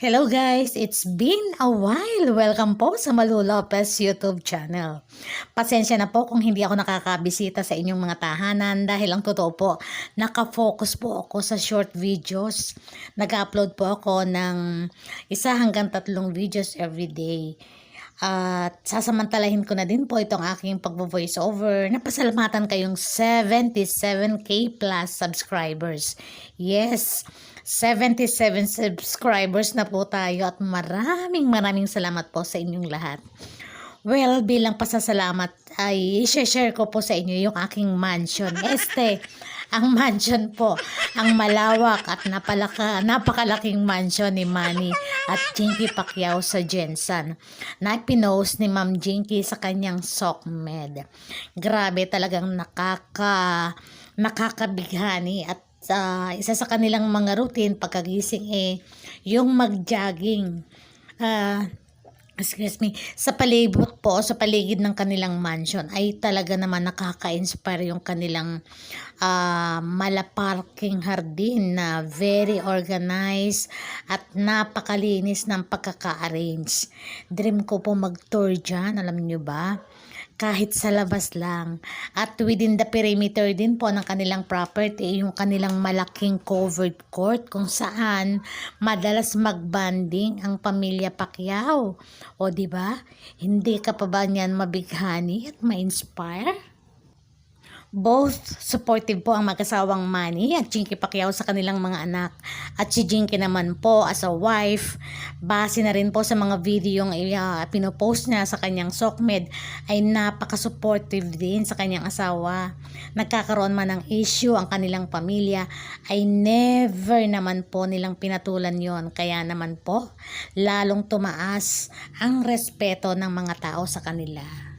Hello guys, it's been a while. Welcome po sa Malu Lopez YouTube channel. Pasensya na po kung hindi ako nakakabisita sa inyong mga tahanan dahil ang totoo po, nakafocus po ako sa short videos. Nag-upload po ako ng isa hanggang tatlong videos every day. At sasamantalahin ko na din po itong aking pagvo-voice over. Napasalamatan kayong 77k plus subscribers. Yes, 77 subscribers na po tayo at maraming maraming salamat po sa inyong lahat. Well, bilang pasasalamat ay i-share ko po sa inyo yung aking mansion. Este, ang mansion po, ang malawak at napalaka, napakalaking mansion ni Manny at Jinky Pacquiao sa Jensen na pinost ni Ma'am Jinky sa kanyang SOCMED. Grabe talagang nakaka nakakabighani at sa isa sa kanilang mga routine pagkagising eh yung mag-jogging. Ah, excuse me, sa palibot po, sa paligid ng kanilang mansion ay talaga naman nakaka-inspire yung kanilang ah, malaparking hardin na very organized at napakalinis ng pagkaka-arrange. Dream ko po mag-tour dyan, alam nyo ba? Kahit sa labas lang. At within the perimeter din po ng kanilang property, yung kanilang malaking covered court kung saan madalas magbanding ang pamilya Pacquiao. O di ba? Hindi ka pa ba niyan mabighani at ma-inspire? Both supportive po ang mag-asawang Manny at Jinky Pacquiao sa kanilang mga anak. At si Jinky naman po as a wife, base na rin po sa mga video yung uh, pinopost niya sa kanyang SOCMED ay napaka-supportive din sa kanyang asawa. Nagkakaroon man ng issue ang kanilang pamilya ay never naman po nilang pinatulan yon Kaya naman po, lalong tumaas ang respeto ng mga tao sa kanila.